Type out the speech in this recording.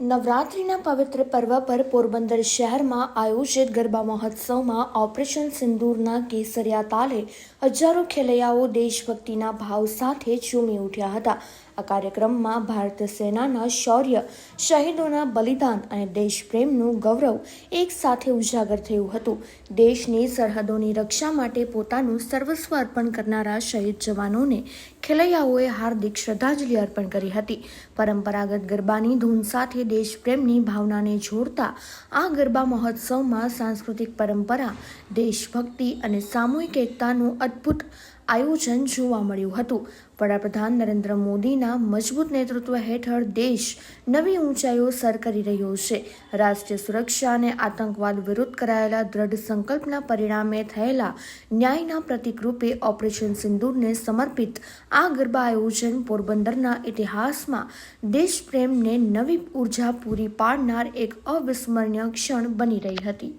નવરાત્રિના પવિત્ર પર્વ પર પોરબંદર શહેરમાં આયોજિત ગરબા મહોત્સવમાં ઓપરેશન સિંદૂરના કેસરિયા તાલે હજારો ખેલૈયાઓ દેશભક્તિના ભાવ સાથે ઝૂમી ઉઠ્યા હતા. આ કાર્યક્રમમાં ભારતીય સેનાના શૌર્ય, શહીદોના બલિદાન અને દેશપ્રેમનું ગૌરવ એક સાથે ઉજાગર થયું હતું. દેશની સરહદોની રક્ષા માટે પોતાનું સર્વસ્વ અર્પણ કરનારા શહીદ જવાનોને ખેલૈયાઓએ હાર્દિક શ્રદ્ધાંજલિ અર્પણ કરી હતી. પરંપરાગત ગરબાની ધૂન સાથે દેશપ્રેમની ભાવનાને જોડતા આ ગરબા મહોત્સવમાં સાંસ્કૃતિક પરંપરા, દેશભક્તિ અને સામૂહિક એકતાનું અદ્ભુત આયોજન જોવા મળ્યું હતું. વડાપ્રધાન નરેન્દ્ર મોદીના મજબૂત નેતૃત્વ હેઠળ દેશ નવી ઊંચાઈઓ સર કરી રહ્યો છે. રાષ્ટ્રીય સુરક્ષા અને આતંકવાદ વિરુદ્ધ કરાયેલા દ્રઢ સંકલ્પના પરિણામે થયેલા ન્યાયના પ્રતિકરૂપે ઓપરેશન સિંદૂરને સમર્પિત આ ગરબા આયોજન પોરબંદરના ઇતિહાસમાં દેશપ્રેમને નવી ઊર્જા પૂરી પાડનાર એક અવિસ્મરણીય ક્ષણ બની રહી હતી.